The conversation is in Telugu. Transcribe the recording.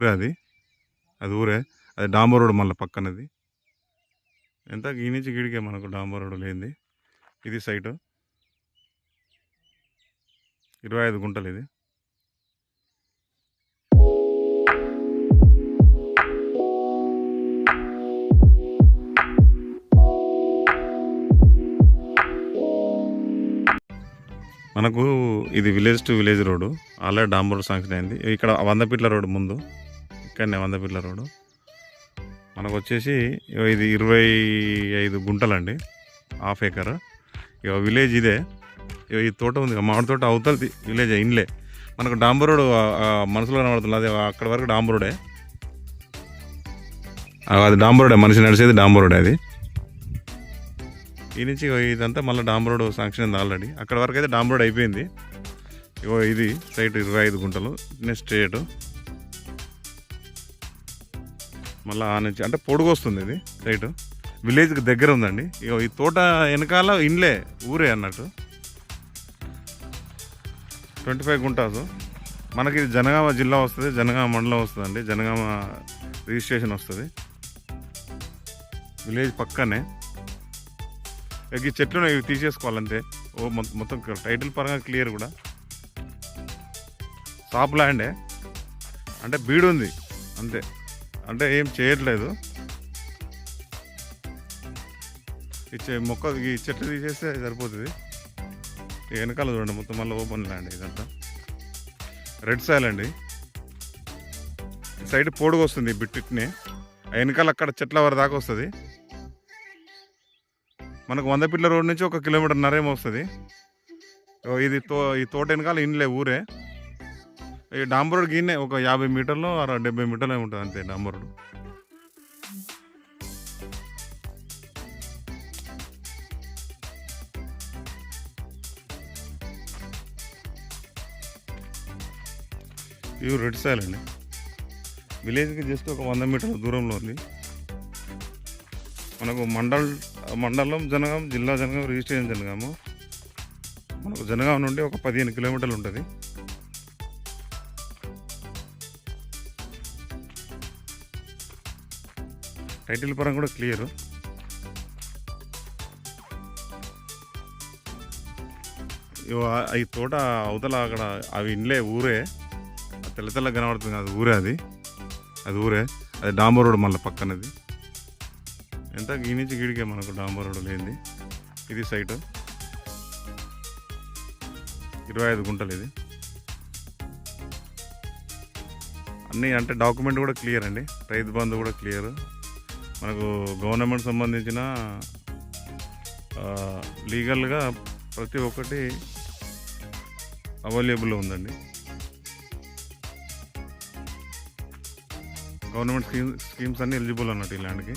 ఊరే అది? అది ఊరే? అది డాంబర్ రోడ్ మళ్ళీ పక్కనది. ఎంత? ఈ నుంచి గిడికే మనకు డాంబర్ రోడ్ లేనిది. ఇది సైటు. ఇరవై ఐదు గుంటలు ఇది. మనకు ఇది village to village road. Already డాంబర్ road sanction అయింది. ఇక్కడ వందపీట్ల రోడ్ ముందు. ఇక్కడనే వందపీట్ల రోడ్డు. మనకు వచ్చేసి ఇది ఇరవై ఐదు గుంటలండి. Half acre. ఇక విలేజ్ ఇదే. ఇగో ఈ తోట ఉంది మామిడి తోట అవతల విలేజ్ ఇన్లే మనకు డాంబర్ రోడ్ మనసులో కనబడుతుంది. అది అక్కడ వరకు డాంబర్ రోడే అది డాంబర్ రోడే మనిషి నడిచేది డాంబర్ రోడే అది. ఈ నుంచి ఇగో ఇదంతా మళ్ళీ డాంబర్ రోడ్ శాంక్షన్ అయింది ఆల్రెడీ. అక్కడ వరకు అయితే డాంబర్ రోడ్ అయిపోయింది. ఇగో ఇది సైట్ ఇరవై ఐదు గుంటలు. నెక్స్ట్ స్ట్రేట్ మళ్ళీ ఆ నుంచి అంటే పొడుగు వస్తుంది ఇది రైట్. విలేజ్కి దగ్గర ఉందండి. ఇగో ఈ తోట వెనకాల ఇండ్లే ఊరే అన్నట్టు. ట్వంటీ ఫైవ్ గుంటాసు. మనకి ఇది జనగామ జిల్లా వస్తుంది జనగామ మండలం వస్తుందండి. జనగామ రిజిస్ట్రేషన్ వస్తుంది. విలేజ్ పక్కనే. ఈ చెట్లు ఇవి తీసేసుకోవాలంతే. ఓ మొత్తం టైటిల్ పరంగా క్లియర్ కూడా. సాప్ ల్యాండే. అంటే బీడు ఉంది అంతే. అంటే ఏం చేయట్లేదు. ఇచ్చే మొక్క ఈ చెట్లు తీసేస్తే సరిపోతుంది. ఈ వెనకాల చూడండి మొత్తం మళ్ళీ ఓపెన్ ల్యాండ్ ఇదంతా. రెడ్ సాయిల్ అండి. సైడ్ పొడుగు వస్తుంది బిట్టిట్ని. ఆ వెనకాల అక్కడ చెట్ల వారి దాకా వస్తుంది. మనకు వంద పిల్ల రోడ్ నుంచి ఒక కిలోమీటర్ నరేమో వస్తుంది. ఇది తో ఈ తోట వెనకాల ఇండ్లే ఊరే. ఈ డాంబర్ రోడ్ గిన్నే ఒక యాభై మీటర్లు అర డెబ్బై మీటర్లు ఉంటుంది అంతే డాంబర్ రోడ్ ఇవి రెడ్ సాయిల్ అండి. విలేజ్కి జస్ట్ ఒక వంద మీటర్ల దూరంలో ఉంది. మనకు మండల్ మండలం జనగాం జిల్లా జనగాం రిజిస్ట్రేషన్ జనగాము. మనకు జనగాం నుండి ఒక పదిహేను కిలోమీటర్లు ఉంటుంది. టైటిల్ పరం కూడా క్లియర్. ఈ తోట అవతల అక్కడ అవి ఇండ్లే ఊరే. తెల్ల తెల్ల కనబడుతుంది అది ఊరే అది. అది ఊరే. అది డాంబర్ రోడ్ మళ్ళీ పక్కనది. ఎంత ఈ నుంచి మనకు డాంబర్ రోడ్ లేనిది. ఇది సైటు. ఇరవై ఐదు గుంటలు ఇది. అన్నీ అంటే డాక్యుమెంట్ కూడా క్లియర్ అండి. రైతు బంధు కూడా క్లియర్. మనకు గవర్నమెంట్ సంబంధించిన లీగల్గా ప్రతి ఒక్కటి అవైలబుల్ ఉందండి. గవర్నమెంట్ స్కీమ్ స్కీమ్స్ అన్నీ ఎలిజిబుల్ అన్నట్టు ఈ ల్యాండ్కి.